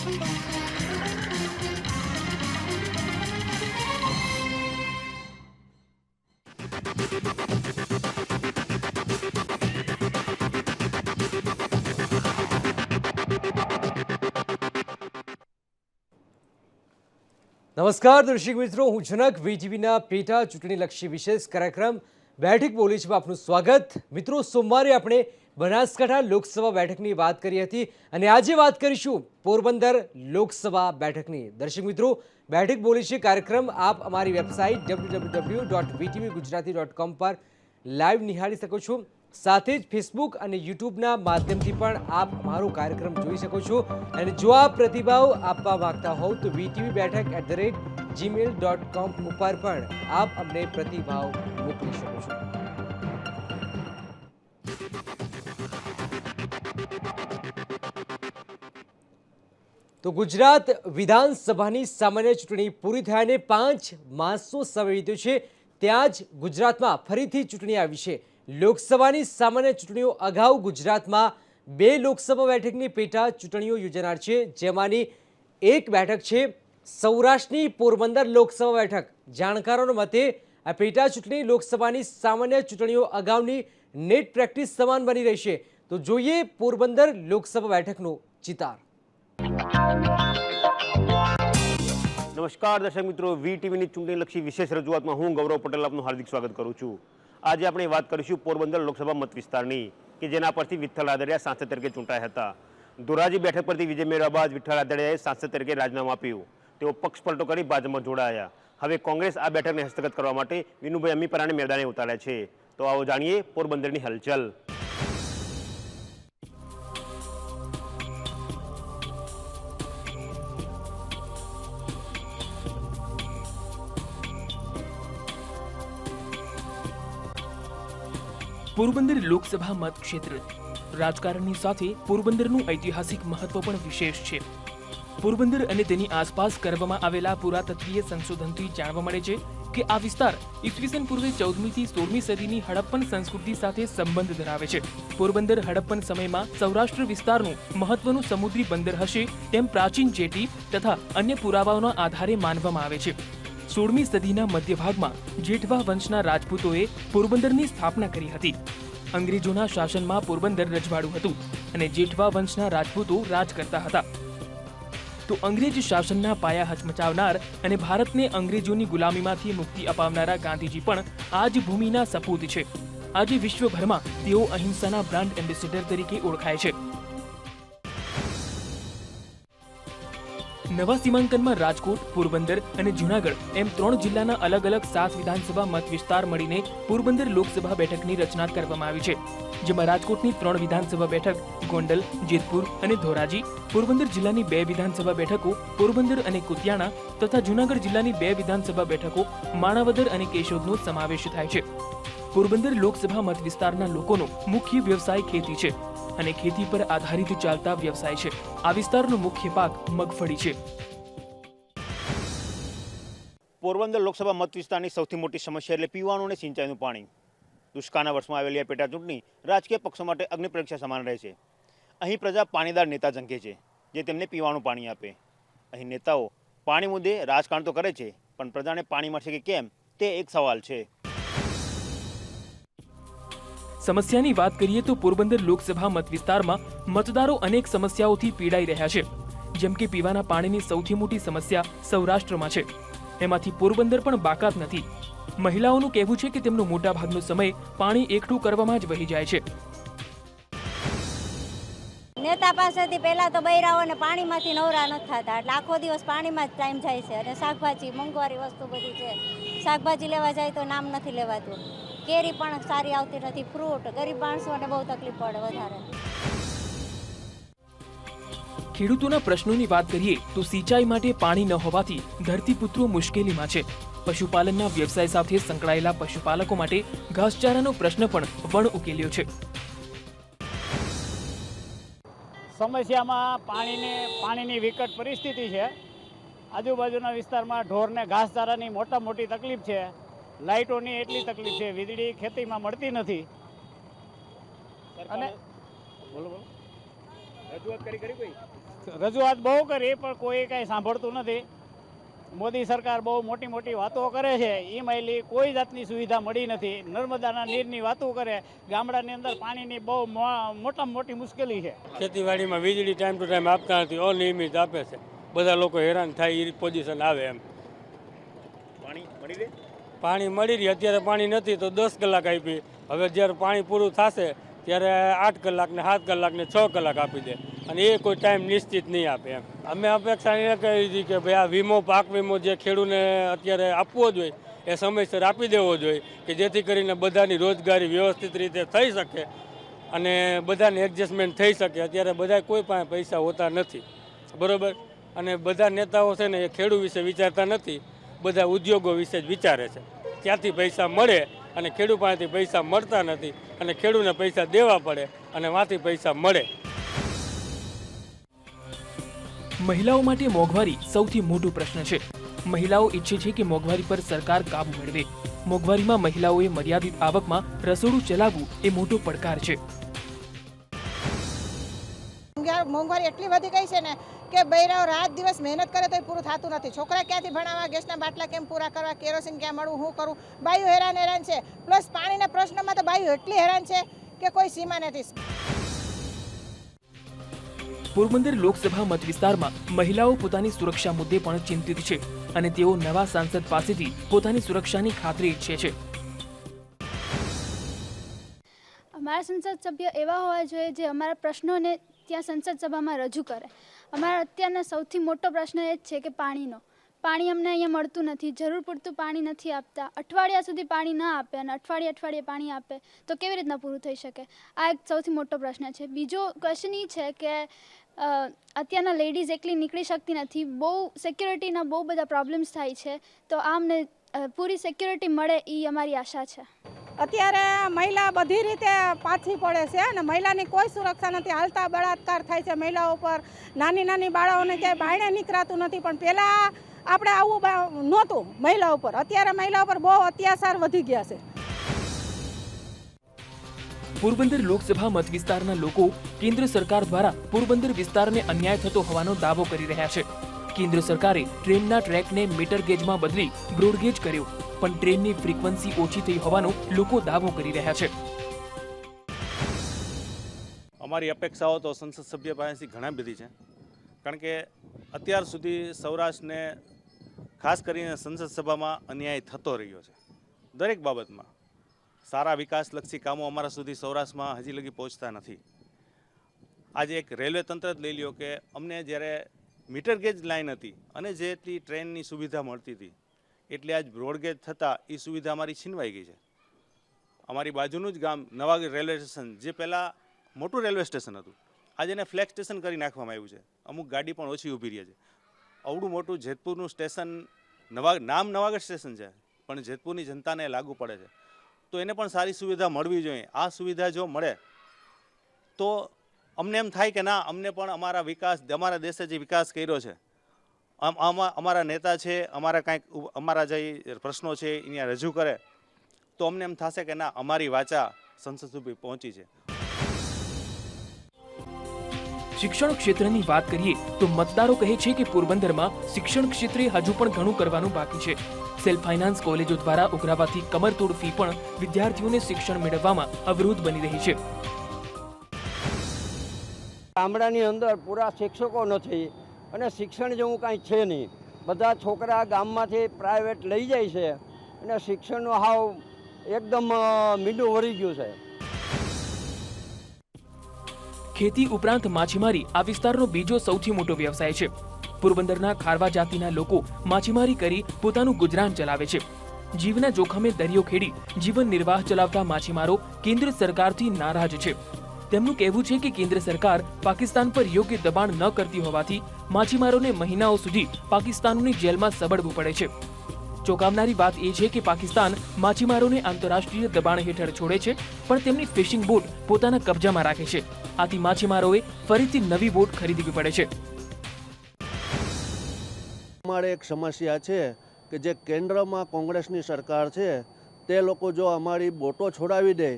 નમસ્કાર દર્શક મિત્રો હું જનક વીટીવીના પેટા ચૂંટણીલક્ષી વિશેષ કાર્યક્રમ બેઠક બોલીશમાં આપનું સ્વાગત મિત્રો સોમવારે આપણે બનાસકાંઠા લોકસભા બેઠકની વાત કરી હતી અને આજે વાત કરીશું પોરબંદર લોકસભા બેઠકની. દર્શક મિત્રો, બેઠક બોલી છે કાર્યક્રમ આપ અમારી website W dot VTV Gujarati dot com પર લાઈવ નિહાળી શકો છો. સાથે જ ફેસબુક અને યુટ્યુબના માધ્યમથી પણ આપ અમારો કાર્યક્રમ જોઈ શકો છો. અને જો આપ પ્રતિભાવ આપવા માંગતા હોવ તો VTV Bethak at the rate Gmail dot com ઉપર પણ આપ અમને પ્રતિભાવ મોકલી શકો છો. તો ગુજરાત વિધાનસભાની સામાન્ય ચૂંટણી પૂરી થયાને પાંચ માસો સમય વીત્યો છે, ત્યાં જ ગુજરાતમાં ફરીથી ચૂંટણી આવી છે. લોકસભાની સામાન્ય ચૂંટણીઓ અગાઉ ગુજરાતમાં બે લોકસભા બેઠકની પેટા ચૂંટણીઓ યોજાનાર છે, જેમાંની એક બેઠક છે, સૌરાષ્ટ્રની પોરબંદર લોકસભા બેઠક. જાણકારોના મતે, આ પેટા ચૂંટણી લોકસભાની સામાન્ય ચૂંટણીઓ અગાઉની નેટ પ્રેક્ટિસ સમાન બની રહેશે. તો જોઈએ પોરબંદર લોકસભા બેઠકનો ચિતાર. નમસ્કાર દર્શક મિત્રો વી ટીવીની ચૂંટણીલક્ષી વિશેષ રજૂઆતમાં હું ગૌરવ પટેલ આપનું હાર્દિક સ્વાગત કરું છું. આજે આપણે વાત કરીશું પોરબંદર લોકસભા મત વિસ્તારની, કે જેના પરથી વિઠ્ઠલ આદડિયા સાંસદ તરીકે ચૂંટાયા હતા. ધોરાજી બેઠક પરથી વિજય મેળવ્યા બાદ વિઠ્ઠલ આદડિયાએ સાંસદ તરીકે રાજીનામું આપ્યું. તેઓ પક્ષ પલટો કરી ભાજપમાં જોડાયા. હવે કોંગ્રેસ આ બેઠકને હસ્તગત કરવા માટે વિનુભાઈ અમીપરાને મેદાને ઉતાર્યા છે. તો આવો જાણીએ પોરબંદરની હલચલ. પોરબંદર લોકસભા મતક્ષેત્ર રાજકારણની સાથે પોરબંદરનું ઐતિહાસિક મહત્વ પણ વિશેષ છે. પોરબંદર અને તેની આસપાસ કરવામાં આવેલા પુરાતત્વીય સંશોધનથી જાણવા મળે છે કે આ વિસ્તાર ઈસવીસન પૂર્વે ચૌદમી થી સોળમી સદીની હડપ્પન સંસ્કૃતિ સાથે સંબંધ ધરાવે છે. પોરબંદર હડપ્પન સમયમાં સૌરાષ્ટ્ર વિસ્તારનું મહત્વનું સમુદ્રી બંદર હશે તેમ પ્રાચીન જેટી તથા અન્ય પુરાવાઓના આધારે માનવામાં આવે છે. સોળમી સદીના મધ્યભાગમાં જેઠવા વંશના રાજપૂતોએ પોરબંદરની સ્થાપના કરી હતી. અંગ્રેજોના શાસનમાં પોરબંદર રજવાડું હતું અને જેઠવા વંશના રાજપૂતો રાજ કરતા હતા. તો અંગ્રેજ શાસનના પાયા હચમચાવનાર અને ભારતને અંગ્રેજોની ગુલામીમાંથી મુક્તિ અપાવનારા ગાંધીજી પણ આ જ ભૂમિના સપૂત છે. આજે વિશ્વભરમાં તેઓ અહિંસાના બ્રાન્ડ એમ્બેસેડર તરીકે ઓળખાય છે. નવા સીમાંકનમાં રાજકોટ, પોરબંદર અને જૂનાગઢ એમ ત્રણ જિલ્લાના અલગ અલગ સાત વિધાનસભા મત વિસ્તાર મળીને પોરબંદર લોકસભા બેઠકની રચના કરવામાં આવી છે, જેમાં રાજકોટની ત્રણ વિધાનસભા બેઠક, ગોંડલ, જેતપુર અને ધોરાજી, પોરબંદર જિલ્લાની બે વિધાનસભા બેઠકો, પોરબંદર અને કુતિયાણા તથા જૂનાગઢ જિલ્લાની બે વિધાનસભા બેઠકો, માણાવદર અને કેશોદનો સમાવેશ થાય છે. પોરબંદર લોકસભા મત વિસ્તારના લોકોનો મુખ્ય વ્યવસાય ખેતી છે. અને ખેતી પર આધારિત ચાલતા વ્યવસાય છે. આ વિસ્તારનો મુખ્ય પાક મગફળી છે. પોરબંદર લોકસભા મત વિસ્તારની સૌથી મોટી સમસ્યા એટલે પીવાનું અને સિંચાઈનું પાણી. દુષ્કાળના વર્ષમાં આવેલી આ પેટા ચૂંટણી રાજકીય પક્ષો માટે અગ્નિ પરીક્ષા સમાન રહે છે. અહીં પ્રજા પાણીદાર નેતા ઝંકે છે, જે તેમને પીવાનું પાણી આપે. અહીં નેતાઓ પાણી મુદ્દે રાજકારણ તો કરે છે, પણ પ્રજાને પાણી મળશે કે કેમ, તે એક સવાલ છે. સમસ્યાની વાત કરીએ તો પોરબંદર લોકસભા મત વિસ્તારમાં મતદારો અનેક સમસ્યાઓથી પીડાઈ રહ્યા છે. જેમ કે પીવાના પાણીની સૌથી મોટી સમસ્યા સૌરાષ્ટ્રમાં છે. એમાંથી પોરબંદર પણ બાકાત નથી. મહિલાઓનું કહેવું છે કે તેમનો મોટાભાગનો સમય પાણી એકઠું કરવામાં જ વહી જાય છે. નેતા પાસેથી પહેલા તો બૈરાઓને પાણીમાંથી નવરા ન થતા. એટલે આખો દિવસ પાણીમાં જ ટાઈમ જાય છે. અને શાકભાજી મોંઘવારી વસ્તુ બધી છે. શાકભાજી લેવા જાય તો નામ નથી લેવાતું. કેરી પણ સારી આવતી નથી ફ્રૂટ ગરીબ માણસોને બહુ તકલીફ પડે વધારે. ખેડૂતોના પ્રશ્નોની વાત કરીએ તો સિંચાઈ માટે પાણી ન હોવાથી ધરતીપુત્રો મુશ્કેલીમાં છે. પશુપાલનના વ્યવસાય સાથે સંકળાયેલા પશુપાલકો માટે ઘાસચારાનો પ્રશ્ન પણ વણ ઉકેલ્યો છે. સમસ્યામાં પાણીને પાણીની વિકટ પરિસ્થિતિ છે. આજુબાજુના વિસ્તારમાં ઢોરને ઘાસચારાની મોટા મોટી તકલીફ છે. લાઇટોની એટલી તકલીફ છે વીજળી ખેતીમાં મળતી નથી. અને રજૂઆત બહુ કરી પણ કોઈ કાંઈ સાંભળતું નથી. મોદી સરકાર બહુ મોટી મોટી વાતો કરે છે એ મહિલી કોઈ જાતની સુવિધા મળી નથી. નર્મદાના નીરની વાતો કરે ગામડાની અંદર પાણીની બહુ મોટામાં મોટી મુશ્કેલી છે. ખેતીવાડીમાં વીજળી ટાઈમ ટુ ટાઈમ આપતા નથી અનિયમિત આપે છે. બધા લોકો હેરાન થાય એ પોઝિશન આવે એમ. પાણી મળી રહે? પાણી મળી રહી, અત્યારે પાણી નથી તો દસ કલાક આપી. હવે જ્યારે પાણી પૂરું થશે, ત્યારે આઠ કલાકને સાત કલાકને છ કલાક આપી દે. અને એ કોઈ ટાઈમ નિશ્ચિત નહીં આપે એમ. અમે અપેક્ષા એ કરી હતી કે ભાઈ આ વીમો, પાક વીમો જે ખેડૂને અત્યારે આપવો જોઈએ એ સમયસર આપી દેવો જોઈએ કે જેથી કરીને બધાની રોજગારી વ્યવસ્થિત રીતે થઈ શકે અને બધાને એડજસ્ટમેન્ટ થઈ શકે. અત્યારે બધા કોઈ પાસે પૈસા હોતા નથી. બરાબર? અને બધા નેતાઓ છે ને એ ખેડૂ વિશે વિચારતા નથી. બધા ઉદ્યોગો વિશે જ વિચારે છે. ક્યાંથી પૈસા મળે અને ખેડૂત પાસેથી પૈસા મળતા નથી અને ખેડૂતને પૈસા દેવા પડે અને વાંથી પૈસા મળે. મહિલાઓ માટે મોંઘવારી સૌથી મોટો પ્રશ્ન છે. મહિલાઓ ઈચ્છે છે કે મોંઘવારી પર સરકાર કામ મેળવે. મોંઘવારીમાં મહિલાઓએ મર્યાદિત આવકમાં રસોડું ચલાવવું એ મોટો પડકાર છે. મોંઘવારી એટલી વધી ગઈ છે ને કે બૈરાઓ રાત દિવસ મહેનત કરે તો પૂરું થતું નથી. છોકરા ક્યાંથી ભણાવવા? ગેસના બાટલા કેમ પૂરા કરવા? કેરોસીન ક્યાં મળવું? હું કરું? બાયું હેરાન હેરાન છે. પ્લસ પાણીના પ્રશ્નમાં તો બાયું એટલી હેરાન છે કે કોઈ સીમા નથી. પોરબંદર લોકસભા મત વિસ્તારમાં મહિલાઓ પોતાની સુરક્ષા મુદ્દે પણ ચિંતિત છે અને તેઓ નવા સાંસદ પાસેથી પોતાની સુરક્ષાની ખાતરી ઈચ્છે છે. અમારા સંસદ સભ્ય એવા હોવા જોઈએ જે અમારા પ્રશ્નોને ત્યાં સંસદ સભામાં રજૂ કરે. અમારો અત્યારનો સૌથી મોટો પ્રશ્ન એ જ છે કે પાણીનો. પાણી અમને અહીંયા મળતું નથી. જરૂર પૂરતું પાણી નથી આપતા. અઠવાડિયા સુધી પાણી ના આપે અને અઠવાડિયે અઠવાડિયે પાણી આપે તો કેવી રીતના પૂરું થઈ શકે? આ એક સૌથી મોટો પ્રશ્ન છે. બીજો ક્વેશ્ચન એ છે કે અત્યારના લેડીઝ એકલી નીકળી શકતી નથી. બહુ સિક્યોરિટીના બહુ બધા પ્રોબ્લેમ્સ થાય છે. તો આ અમને પૂરી સિક્યોરિટી મળે એ અમારી આશા છે. અત્યારે મહિલા બધી રીતે પાછી પડે છે અને મહિલાની કોઈ સુરક્ષા નથી. હાલતા બળાત્કાર થાય છે મહિલાઓ પર. નાની નાની બાળાઓને ક્યાંય બાયણે નીકળાતું નથી. પણ પહેલાં આપણે આવું નહોતું મહિલા ઉપર અત્યારે મહિલા ઉપર બહુ અત્યાચાર વધી ગયા છે. પોરબંદર લોકસભા મત વિસ્તારના લોકો કેન્દ્ર સરકાર દ્વારા પોરબંદર વિસ્તારને અન્યાય થતો હોવાનો દાવો કરી રહ્યા છે. કેન્દ્ર સરકારે ટ્રેનના ટ્રેકને મીટર ગેજમાં બદલી બ્રોડગેજ કર્યો, પણ ટ્રેનની ફ્રીક્વન્સી ઓછી થઈ હોવાનો લોકો દાવો કરી રહ્યા છે. અમારી અપેક્ષાઓ તો સંસદ સભ્ય પાસેથી ઘણી બધી છે. કારણ કે અત્યાર સુધી સૌરાષ્ટ્રને ખાસ કરીને સંસદ સભામાં અન્યાય થતો રહ્યો છે. દરેક બાબતમાં સારા વિકાસલક્ષી કામો અમારા સુધી સૌરાષ્ટ્રમાં હજી લગી પહોંચતા નથી. આજે એક રેલવે તંત્ર જ લઈ લ્યો કે અમને જ્યારે મીટર ગેજ લાઇન હતી અને જેટલી ટ્રેનની સુવિધા મળતી હતી. એટલે આજ બ્રોડગેજ થતાં એ સુવિધા અમારી છીનવાઈ ગઈ છે. અમારી બાજુનું જ ગામ નવાગઢ રેલવે સ્ટેશન, જે પહેલાં મોટું રેલવે સ્ટેશન હતું. આજે એને ફ્લેગ સ્ટેશન કરી નાખવામાં આવ્યું છે. અમુક ગાડી પણ ઓછી ઊભી રહે છે. અવડું મોટું જેતપુરનું સ્ટેશન નવા નામ નવાગઢ સ્ટેશન છે, પણ જેતપુરની જનતાને લાગુ પડે છે. તો એને પણ સારી સુવિધા મળવી જોઈએ. આ સુવિધા જો મળે, તો અમને એમ થાય કે ના, અમને પણ અમારા વિકાસ, અમારા દેશે જે વિકાસ કર્યો છે અમારા નેતા છે, અમારા કાંઈક અમારા જે પ્રશ્નો છે, એને રજૂ કરે, તો અમને એમ થશે કે ના, અમારી વાચા સંસદ સુધી પહોંચી છે. શિક્ષણ ક્ષેત્રની વાત કરીએ, તો મતદારો કહે છે કે પોરબંદરમાં શિક્ષણ ક્ષેત્રે હજુ પણ ઘણું કરવાનું બાકી છે. સેલ્ફ ફાઇનાન્સ કોલેજો દ્વારા ઉઘરાવાથી કમરતોડ ફી પણ વિદ્યાર્થીઓને શિક્ષણ મેળવવામાં અવરોધ બની રહી છે. ગામડાની અંદર પૂરા શિક્ષકો નથી અને શિક્ષણ જેવું કાંઈ છે નહીં. બધા છોકરા ગામમાંથી પ્રાઇવેટ લઈ જાય છે અને શિક્ષણનો હાવ એકદમ મીંડું વળી ગયું છે. ખેતી ઉપરાંત માછીમારી આ વિસ્તારનો બીજો સૌથી મોટો વ્યવસાય છે. પોરબંદરના ખારવા જાતિના લોકો માછીમારી કરી પોતાનું ગુજરાન ચલાવે છે. જીવના જોખમે દરિયો ખેડી જીવન નિર્વાહ ચલાવતા માછીમારો કેન્દ્ર સરકારથી નારાજ છે. તેમનું કહેવું છે કે કેન્દ્ર સરકાર પાકિસ્તાન પર યોગ્ય દબાણ ન કરતી હોવાથી માછીમારોને મહિનાઓ સુધી પાકિસ્તાનની જેલમાં સબડવું પડે છે. ચોંકાવનારી વાત એ છે કે પાકિસ્તાન માછીમારોને આંતરરાષ્ટ્રીય દબાણ હેઠળ છોડે છે, પણ તેમની ફિશિંગ બોટ પોતાના કબજામાં રાખે છે. આથી માછીમારોએ ફરીથી નવી બોટ ખરીદવી પડે છે. અમારે એક સમસ્યા છે કે જે કેન્દ્રમાં કોંગ્રેસની સરકાર છે, તે લોકો જો અમારી બોટો છોડાવી દે,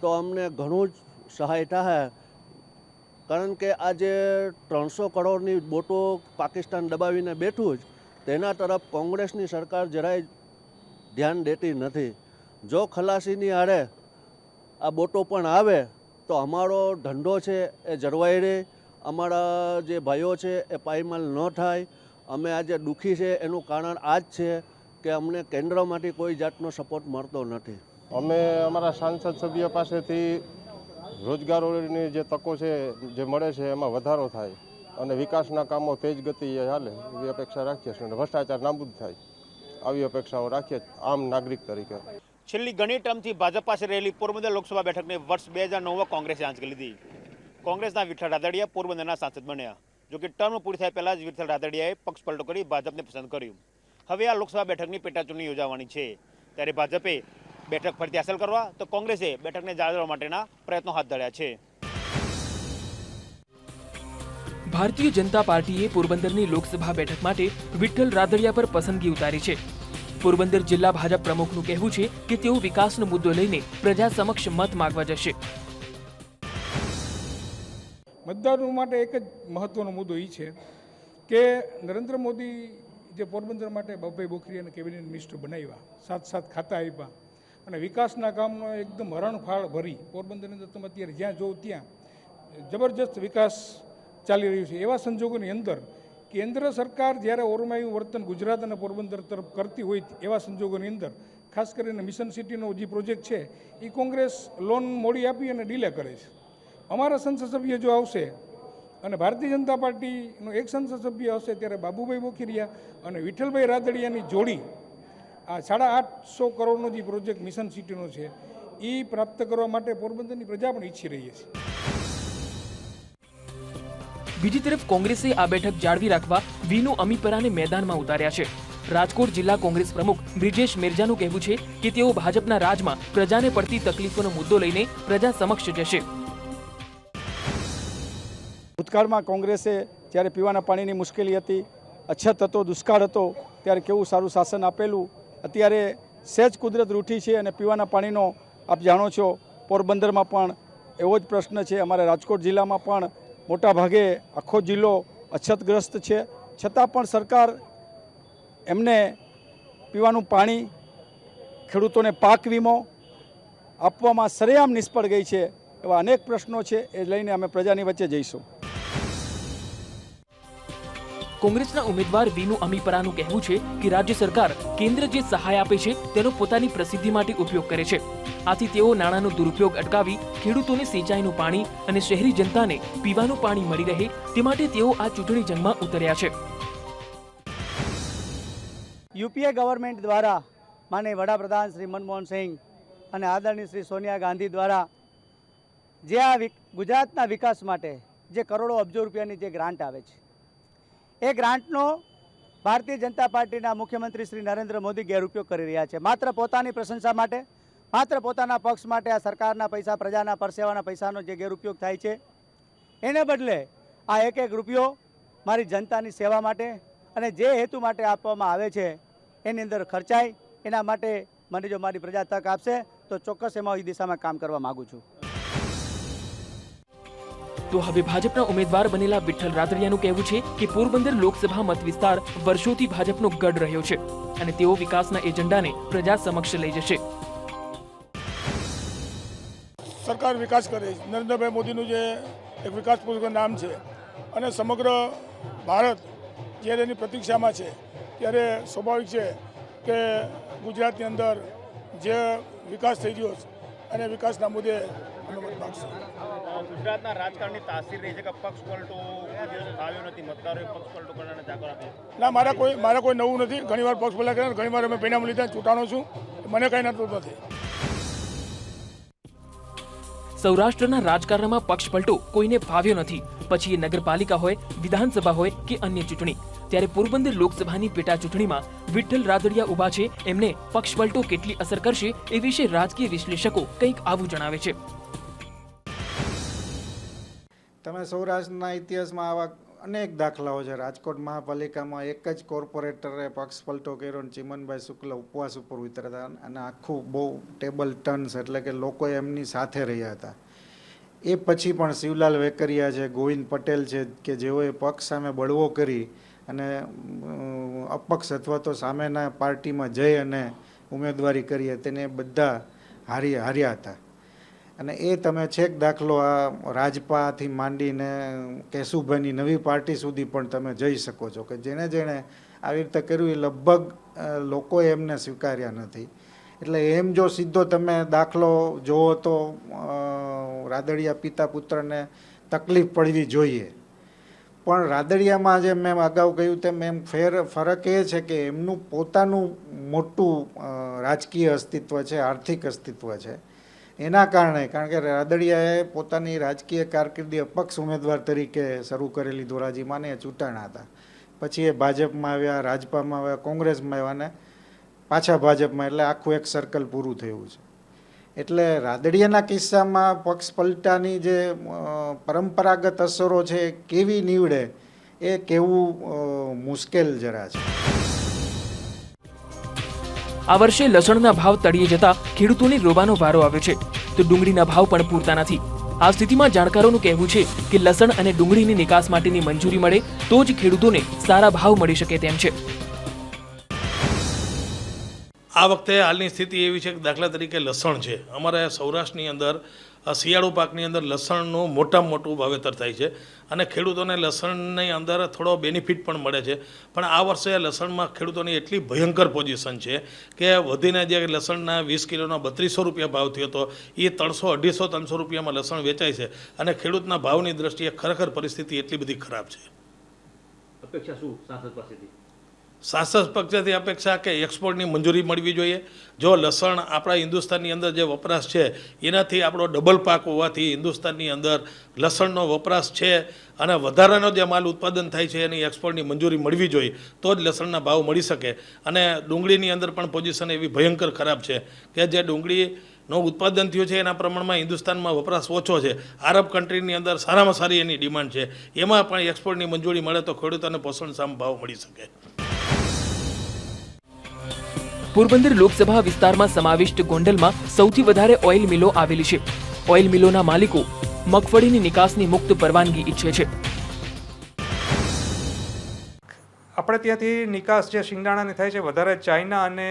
તો અમને ઘણું જ સહાયતા હે. કારણ કે આજે ત્રણસો કરોડની બોટો પાકિસ્તાન દબાવીને બેઠું જ, તેના તરફ કોંગ્રેસની સરકાર જરાય ધ્યાન દેતી નથી. જો ખલાસીની આડે આ બોટો પણ આવે, તો અમારો ધંધો છે એ જળવાઈ રહે, અમારા જે ભાઈઓ છે એ પાયમાલ ન થાય. અમે આજે દુઃખી છે, એનું કારણ આ જ છે કે અમને કેન્દ્રમાંથી કોઈ જાતનો સપોર્ટ મળતો નથી. અમે અમારા સાંસદ સભ્ય પાસેથી રોજગારોની જે તકો છે, જે મળે છે, એમાં વધારો થાય અને વિકાસના કામો તેજ ગતિએ હાલે, એવી અપેક્ષા રાખીએ છીએ. અને ભ્રષ્ટાચાર નાબૂદ થાય, આવી અપેક્ષાઓ રાખીએ આમ નાગરિક તરીકે. છેલ્લી ઘણી ટર્મથી ભાજપ પાસે રહેલી પોરબંદર લોકસભા બેઠકને વર્ષ બે હજાર નવમાં કોંગ્રેસે આંચકી લીધી. કોંગ્રેસના વિઠ્ઠલ રાદડિયા પોરબંદરના સાંસદ બન્યા. જોકે ટર્મ પૂરી થાય પહેલાં જ વિઠ્ઠલ રાદડિયાએ પક્ષ પલટો કરી ભાજપને પસંદ કર્યું. હવે આ લોકસભા બેઠકની પેટાચૂંટણી યોજાવાની છે. ત્યારે ભાજપે બેઠક ફરીથી હાંસલ કરવા તો કોંગ્રેસે બેઠકને જાળવવા માટેના પ્રયત્નો હાથ ધર્યા છે. ભારતીય જનતા પાર્ટીએ પોરબંદરની લોકસભા બેઠક માટે વિઠ્ઠલ રાદડિયા પર પસંદગી ઉતારી છે. પોરબંદર જિલ્લા ભાજપ પ્રમુખનું કહેવું છે કે તેઓ વિકાસનો મુદ્દો લઈને પ્રજા સમક્ષ મત માગવા જશે. મતદારો માટે એક જ મહત્વનો મુદ્દો એ છે કે નરેન્દ્ર મોદી જે પોરબંદર માટે બાબાઈ બોખરીયાને કેબિનેટ મિનિસ્ટર બનાવ્યા સાત સાત ખાતા આપ્યા અને વિકાસના કામનો એકદમ હરણફાળ ભરી પોરબંદરની અંદર તમે અત્યારે જ્યાં જોઉં ત્યાં જબરજસ્ત વિકાસ ચાલી રહ્યું છે. એવા સંજોગોની અંદર કેન્દ્ર સરકાર જ્યારે ઓરમાયું વર્તન ગુજરાત અને પોરબંદર તરફ કરતી હોય એવા સંજોગોની અંદર, ખાસ કરીને મિશન સિટીનો જે પ્રોજેક્ટ છે એ કોંગ્રેસ લોન મોડી આપી અને ડીલે કરે છે. અમારા સંસદ સભ્ય જો આવશે અને ભારતીય જનતા પાર્ટીનો એક સંસદ સભ્ય હશે ત્યારે બાબુભાઈ બોખીરિયા અને વિઠ્ઠલભાઈ રાદડિયાની જોડી આ સાડા આઠસો કરોડનો જે પ્રોજેક્ટ મિશન સિટીનો છે એ પ્રાપ્ત કરવા માટે પોરબંદરની પ્રજા પણ ઈચ્છી રહી છે. બીજી તરફ કોંગ્રેસે આ બેઠક જાળવી રાખવા વીનુ અમીપરાને મેદાનમાં ઉતાર્યા છે. રાજકોટ જિલ્લા કોંગ્રેસ પ્રમુખ બ્રિજેશ મિર્જાનું કહેવું છે કે તેઓ ભાજપના રાજમાં પ્રજાને પડતી તકલીફોનો મુદ્દો લઈને પ્રજા સમક્ષ જશે. ભૂતકાળમાં કોંગ્રેસે જ્યારે પીવાના પાણીની મુશ્કેલી હતી અછત હતો દુષ્કાળ હતો ત્યારે કેવું સારું શાસન આપેલું અત્યારે સહેજ કુદરત રૂઠી છે અને પીવાના પાણીનો આપ જાણો છો, પોરબંદરમાં પણ એવો જ પ્રશ્ન છે. અમારા રાજકોટ જિલ્લામાં પણ મોટાભાગે આખો જિલ્લો અછતગ્રસ્ત છે. છતાં પણ સરકાર એમને પીવાનું પાણી, ખેડૂતોને પાક વીમો આપવામાં સરેઆમ નિષ્ફળ ગઈ છે એવા અનેક પ્રશ્નો છે. એ લઈને અમે પ્રજાની વચ્ચે જઈશું. કોંગ્રેસના ઉમેદવાર વિનુ અમીપરાનું કહેવું છે કે રાજ્ય સરકાર કેન્દ્ર જે સહાય આપે છે, તેનો પોતાની પ્રસિદ્ધિ માટે ઉપયોગ કરે છે. આથી તેઓ નાણાંનો દુરુપયોગ અટકાવી, ખેડૂતોને સિંચાઈનું પાણી અને શહેરી જનતાને પીવાનું પાણી મળી રહે, તે માટે તેઓ આ ચૂંટણી જંગમાં ઉતર્યા છે. યુપીએ ગવર્મેન્ટ દ્વારા માને વડાપ્રધાન શ્રી મનમોહન સિંહ અને આદરણીય શ્રી સોનિયા ગાંધી દ્વારા જે આ ગુજરાતના વિકાસ માટે જે કરોડો અબજો રૂપિયાની જે ગ્રાન્ટ આવે છે એ ગ્રાન્ટનો ભારતીય જનતા પાર્ટીના મુખ્યમંત્રી શ્રી નરેન્દ્ર મોદી ગેરઉપયોગ કરી રહ્યા છે. માત્ર પોતાની પ્રશંસા માટે, માત્ર પોતાના પક્ષ માટે આ સરકારના પૈસા, પ્રજાના પરસેવાના પૈસાનો જે ગેરઉપયોગ થાય છે, એને બદલે આ એક એક રૂપિયો મારી જનતાની સેવા માટે અને જે હેતુ માટે આપવામાં આવે છે, એની અંદર ખર્ચાય. એના માટે મને જો મારી પ્રજા તક આપશે, તો ચોક્કસ એમાં એ દિશામાં કામ કરવા માગું છું. તો હવે ભાજપના ઉમેદવાર બનેલા વિઠ્ઠલ રાદડિયાનું કહેવું છે કે પોરબંદર લોકસભા મત વિસ્તાર વર્ષોથી ભાજપનો ગઢ રહ્યો છે અને તેઓ વિકાસના એજન્ડાને પ્રજા સમક્ષ લઈ જશે. સરકાર વિકાસ કરે નરેન્દ્રભાઈ મોદીનું જે એક વિકાસ પુરુષનું નામ છે અને સમગ્ર ભારત જ્યારે એની પ્રતીક્ષામાં છે, ત્યારે સ્વાભાવિક છે કે ગુજરાતની અંદર જે વિકાસ થઈ છે અને વિકાસના મુદ્દે માગશું ગુજરાતના રાજકારણની તાસીર રહી છે કે પક્ષ પલટો આવ્યો નથી મતદારોએ પક્ષ પલટો કરવાના જાગર આપ્યો. ના મારા કોઈ મારા કોઈ નવું નથી. ઘણીવાર પક્ષ પલટા કર્યા ઘણીવાર અમે પરિણામ લીધા ચૂંટાણો છું. મને કંઈ નતું નથી સૌરાષ્ટ્રના રાજકારણમાં પક્ષ પલટો કોઈને ફાવ્યો નથી. પછી એ નગરપાલિકા હોય વિધાનસભા હોય કે અન્ય ચૂંટણી. ત્યારે પોરબંદર લોકસભાની પેટા ચૂંટણીમાં વિઠ્ઠલ રાદડિયા ઊભા છે. એમને પક્ષ પલટો કેટલી અસર કરશે એ વિશે રાજકીય વિશ્લેષકો કંઈક આવું જણાવે છે. તમે સૌરાષ્ટ્રના ઇતિહાસમાં આવા અનેક દાખલાઓ છે. રાજકોટ મહાપાલિકામાં એક જ કોર્પોરેટરે પક્ષ પલટો કર્યો અને ચિમનભાઈ શુક્લ ઉપવાસ ઉપર ઉતર્યા અને આખું બહુ ટેબલ ટર્ન્સ એટલે કે લોકો એમની સાથે રહ્યા હતા. એ પછી પણ શિવલાલ વેકરિયા છે, ગોવિંદ પટેલ છે કે જેઓએ પક્ષ સામે બળવો કરી અને અપક્ષ અથવા તો સામેના પાર્ટીમાં જઈ અને ઉમેદવારી કરી તેને બધા હારી, હાર્યા હતા. અને એ તમે છેક દાખલો આ રાજપાથી માંડીને કેશુભાઈની નવી પાર્ટી સુધી પણ તમે જઈ શકો છો કે જેણે જેણે આવી રીતે કર્યું એ લગભગ લોકોએ એમને સ્વીકાર્યા નથી. એટલે એમ જો સીધો તમે દાખલો જોવો તો રાદડિયા પિતા પુત્રને તકલીફ પડવી જોઈએ. પણ રાદડિયામાં જે મેં અગાઉ કહ્યું તેમ એમ ફેર, ફરક એ છે કે એમનું પોતાનું મોટું રાજકીય અસ્તિત્વ છે, આર્થિક અસ્તિત્વ છે. એના કારણે, કારણ કે રાદડિયાએ પોતાની રાજકીય કારકિર્દી અપક્ષ ઉમેદવાર તરીકે શરૂ કરેલી ધોરાજીમાં ને ચૂંટાણા હતા. પછી એ ભાજપમાં આવ્યા, રાજપામાં આવ્યા, કોંગ્રેસમાં આવ્યા ને પાછા ભાજપમાં, એટલે આખું એક સર્કલ પૂરું થયું છે. એટલે રાદડિયાના કિસ્સામાં પક્ષ પલટાની જે પરંપરાગત અસરો છે, કેવી નીવડે, એ કહેવું મુશ્કેલ જરા છે. આ વર્ષે લસણના ભાવ તળિયે જતા ખેડૂતોને રોવાનો વારો આવ્યો છે. તો ડુંગળીના ભાવ પણ પૂરતા નથી. આ સ્થિતિમાં જાણકારોનું કહેવું છે કે લસણ અને ડુંગળીની નિકાસ માટેની મંજૂરી મળે તો જ ખેડૂતોને સારા ભાવ મળી શકે તેમ છે. આ વખતે હાલની સ્થિતિ એવી છે કે દાખલા તરીકે લસણ છે. અમારા સૌરાષ્ટ્રની અંદર શિયાળુ પાકની અંદર લસણનું મોટામાં મોટું વાવેતર થાય છે. અને ખેડૂતોને લસણની અંદર થોડો બેનિફિટ પણ મળે છે. પણ આ વર્ષે લસણમાં ખેડૂતોની એટલી ભયંકર પોઝિશન છે કે વધીને જે લસણના વીસ કિલોના બત્રીસો રૂપિયા ભાવ થયો હતો એ ત્રણસો, અઢીસો, ત્રણસો રૂપિયામાં લસણ વેચાય છે. અને ખેડૂતના ભાવની દ્રષ્ટિએ ખરેખર પરિસ્થિતિ એટલી બધી ખરાબ છે. અપેક્ષા શું સાંસદ પાસેથી? શાસક પક્ષથી અપેક્ષા કે એક્સપોર્ટની મંજૂરી મળવી જોઈએ. જો લસણ આપણા હિન્દુસ્તાનની અંદર જે વપરાશ છે, એનાથી આપણો ડબલ પાક હોવાથી હિન્દુસ્તાનની અંદર લસણનો વપરાશ છે અને વધારાનો જે માલ ઉત્પાદન થાય છે એની એક્સપોર્ટની મંજૂરી મળવી જોઈએ, તો જ લસણના ભાવ મળી શકે. અને ડુંગળીની અંદર પણ પોઝિશન એવી ભયંકર ખરાબ છે કે જે ડુંગળી નો ઉત્પાદન થયું છે, એના પ્રમાણમાં હિન્દુસ્તાનમાં વપરાશ ઓછો છે. આરબ કન્ટ્રીની અંદર સારામાં સારી એની ડિમાન્ડ છે. એમાં પણ એક્સપોર્ટની મંજૂરી મળે તો ખેડૂતોને પોષણ સામ ભાવ મળી શકે. પોરબંદર લોકસભા વિસ્તારમાં સમાવિષ્ટ ગોંડલમાં સૌથી વધારે ઓઇલ મિલો આવેલી છે. ઓઇલ મિલોના માલિકો મગફળીની નિકાસની મુક્ત પરવાનગી ઈચ્છે છે. આપણે ત્યાંથી નિકાસ જે શિંગદાણાની થાય છે, વધારે ચાઇના અને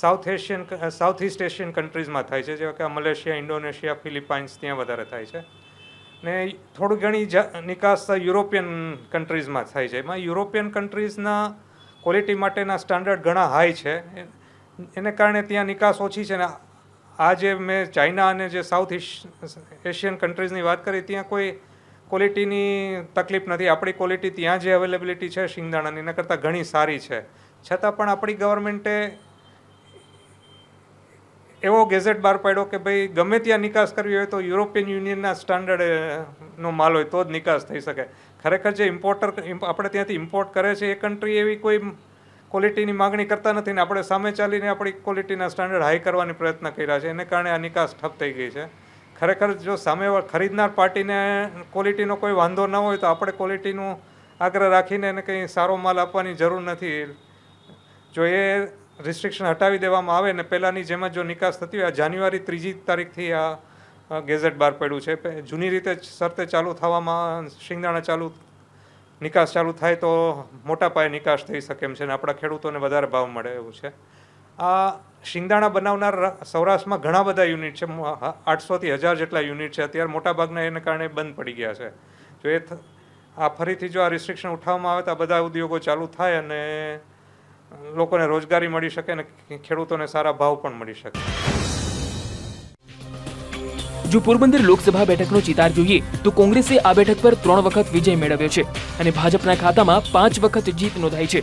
South Asian, South East Asian કન્ટ્રીઝમાં થાય છે. જેવા કે મલેશિયા, ઇન્ડોનેશિયા, ફિલિપાઇન્સ ત્યાં વધારે થાય છે. ને થોડી ઘણી નિકાસ યુરોપિયન કન્ટ્રીઝમાં થાય છે. એમાં યુરોપિયન કન્ટ્રીઝના ક્વોલિટી માટેના સ્ટાન્ડર્ડ ઘણા હાઈ છે. એને કારણે ત્યાં નિકાસ ઓછી છે ને આ જે મેં ચાઇના અને જે સાઉથ એશિયન કન્ટ્રીઝની વાત કરી, ત્યાં કોઈ ક્વોલિટીની તકલીફ નથી. આપણી ક્વોલિટી ત્યાં જે અવેલેબિલિટી છે શિંગદાણાની, એના કરતાં ઘણી સારી છે. છતાં પણ આપણી ગવર્મેન્ટે એવો ગેઝેટ બહાર પાડ્યો કે ભાઈ ગમે ત્યાં નિકાસ કરવી હોય તો યુરોપિયન યુનિયનના સ્ટાન્ડર્ડનો માલ હોય તો જ નિકાસ થઈ શકે. ખરેખર જે ઇમ્પોર્ટર આપણે ત્યાંથી ઇમ્પોર્ટ કરે છે એ કન્ટ્રી એવી કોઈ ક્વોલિટીની માગણી કરતા નથી ને આપણે સામે ચાલીને આપણી ક્વોલિટીના સ્ટાન્ડર્ડ હાઈ કરવાની પ્રયત્ન કર્યા છે. એને કારણે આ નિકાસ ઠપ થઈ ગઈ છે. ખરેખર જો સામે ખરીદનાર પાર્ટીને ક્વોલિટીનો કોઈ વાંધો ન હોય તો આપણે ક્વોલિટીનું આગ્રહ રાખીને એને કંઈ સારો માલ આપવાની જરૂર નથી. જો એ રિસ્ટ્રિક્શન હટાવી દેવામાં આવે ને પહેલાંની જેમ જ જો નિકાસ થતી હોય, આ જાન્યુઆરી ત્રીજી તારીખથી આ ગેઝેટ બહાર પડ્યું છે. જૂની રીતે શરતે ચાલુ થવામાં, શિંગદાણા ચાલુ નિકાસ ચાલુ થાય તો મોટા પાયે નિકાસ થઈ શકે એમ છે અને આપણા ખેડૂતોને વધારે ભાવ મળે એવું છે. આ શિંગદાણા બનાવનાર સૌરાષ્ટ્રમાં ઘણા બધા યુનિટ છે. આઠસોથી હજાર જેટલા યુનિટ છે. અત્યારે મોટાભાગના એને કારણે બંધ પડી ગયા છે. જો એ આ ફરીથી જો આ રિસ્ટ્રિક્શન ઉઠાવવામાં આવે તો આ બધા ઉદ્યોગો ચાલુ થાય અને લોકોને રોજગારી મળી શકે અને ખેડૂતોને સારા ભાવ પણ મળી શકે. જો પોરબંદર લોકસભા બેઠકનો ચિતાર જોઈએ તો કોંગ્રેસે આ બેઠક પર ત્રણ વખત વિજય મેળવ્યો છે અને ભાજપના ખાતામાં પાંચ વખત જીત નોંધાઈ છે.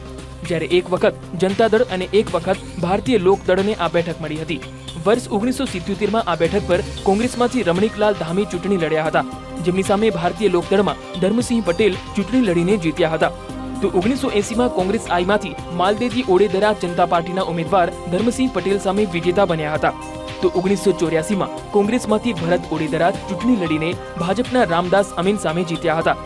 જ્યારે એક વખત જનતા દળ અને એક વખત ભારતીય લોકદળને આ બેઠક મળી હતી. વર્ષ ઓગણીસો સિત્યોતેરમાં આ બેઠક પર કોંગ્રેસમાંથી રમણીકલાલ ધામી ચૂંટણી લડ્યા હતા. જેમની સામે ભારતીય લોકદળમાં ધર્મસિંહ પટેલ ચૂંટણી લડીને જીત્યા હતા. તો ઓગણીસો એસીમાં કોંગ્રેસ આઈમાંથી માલદેજી ઓડેદરા જનતા પાર્ટીના ઉમેદવાર ધર્મસિંહ પટેલ સામે વિજેતા બન્યા હતા. તો ઓગણીસો ચોર્યાસીમાં કોંગ્રેસમાંથી ભરત ઓડેદરા ચૂંટણી લડીને ભાજપના રામદાસ અમીન સામે જીત્યા હતા.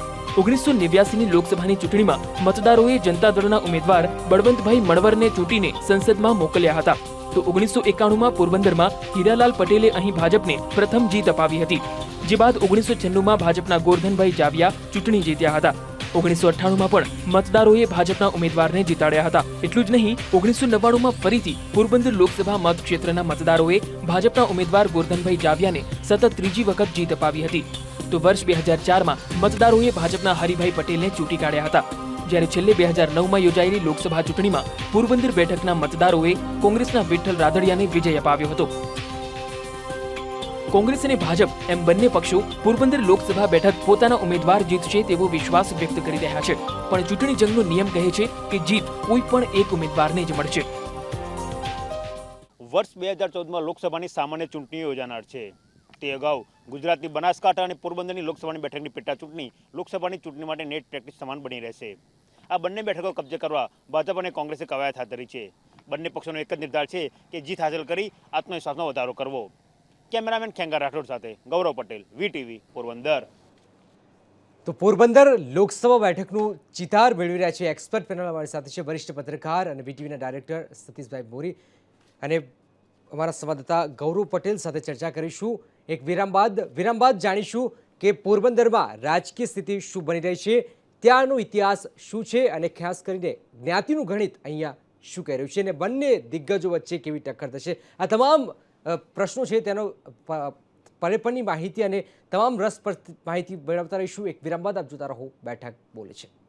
ઓગણીસો નેવ્યાસીની લોકસભાની ચૂંટણીમાં મતદારોએ જનતા દળના ઉમેદવાર બળવંતભાઈ મણવરને ચૂંટીને સંસદમાં મોકલ્યા હતા. તો ઓગણીસો એકાણુંમાં પોરબંદરમાં હીરાલાલ પટેલે અહીં ભાજપને પ્રથમ જીત અપાવી હતી. જે બાદ ઓગણીસો છન્નુંમાં ભાજપના ગોરધનભાઈ જાવિયા ચૂંટણી જીત્યા હતા. ઓગણીસો અઠ્ઠાણુંમાં પણ મતદારોએ ભાજપના ઉમેદવારને જીતાડ્યા હતા. એટલું જ નહીં ઓગણીસો નવ્વાણુંમાં ફરીથી પોરબંદર લોકસભા મતક્ષેત્રના મતદારોએ ભાજપના ઉમેદવાર ગોરધનભાઈ જાવિયાને સતત ત્રીજી વખત જીત અપાવી હતી. તો વર્ષ બે હજાર ચારમાં મતદારોએ ભાજપના હરિભાઈ પટેલને ચૂંટી કાઢ્યા હતા. જ્યારે છેલ્લે બે હજાર નવમાં યોજાયેલી લોકસભા ચૂંટણીમાં પોરબંદર બેઠકના મતદારોએ કોંગ્રેસના વિઠ્ઠલ રાદડિયાને વિજય અપાવ્યો હતો. કોંગ્રેસ અને ભાજપ એમ બંને પક્ષો પોરબંદર લોકસભા બેઠક પોતાના ઉમેદવાર જીતશે તેવો વિશ્વાસ વ્યક્ત કરી રહ્યા છે. પણ ચૂંટણી જંગનો નિયમ કહે છે કે જીત કોઈ પણ એક ઉમેદવારને જ મળશે. વર્ષ બે હજાર ચૌદમાં લોકસભાની સામાન્ય ચૂંટણી યોજાનાર છે. તે અગાઉ ગુજરાતની બનાસકાંઠા અને પોરબંદરની લોકસભાની બેઠકની પેટા ચૂંટણી લોકસભાની ચૂંટણી માટે નેટ પ્રેક્ટિસ સમાન બની રહેશે. આ બંને બેઠકો કબજે કરવા ભાજપ અને કોંગ્રેસે કવાયત હાથ ધરી છે. બંને પક્ષોનો એક જ નિર્ધાર છે કે જીત હાંસલ કરી આત્મવિશ્વાસનો વધારો કરવો. કેમેરામેન ખેંગા રાઠોડ સાથે ગૌરવ પટેલ વીટીવી પોરબંદર. તો પોરબંદર લોકસભા બેઠકનું ચિતાર મેળવી રહ્યા છે એક્સપર્ટ પેનલ અમારી સાથે છે વરિષ્ઠ પત્રકાર અને વીટીવીના ડાયરેક્ટર સતીશભાઈ મોરી. અને અમારા સંવાદદાતા ગૌરવ પટેલ સાથે ચર્ચા કરીશું. એક વિરામ બાદ વિરામ બાદ જાણીશું કે પોરબંદરમાં રાજકીય સ્થિતિ શું બની રહી છે, ત્યાંનો ઇતિહાસ શું છે અને ખાસ કરીને જ્ઞાતિનું ગણિત અહીંયા શું કહી રહ્યું છે અને બંને દિગ્ગજો વચ્ચે કેવી ટક્કર થશે. આ તમામ પ્રશ્નો છે તેનો પ- પરેપણની માહિતી અને તમામ રસપ્રદ માહિતી મેળવતા રહીશું. એક વિરામ બાદ આપ જોતા રહો, બેઠક બોલે છે.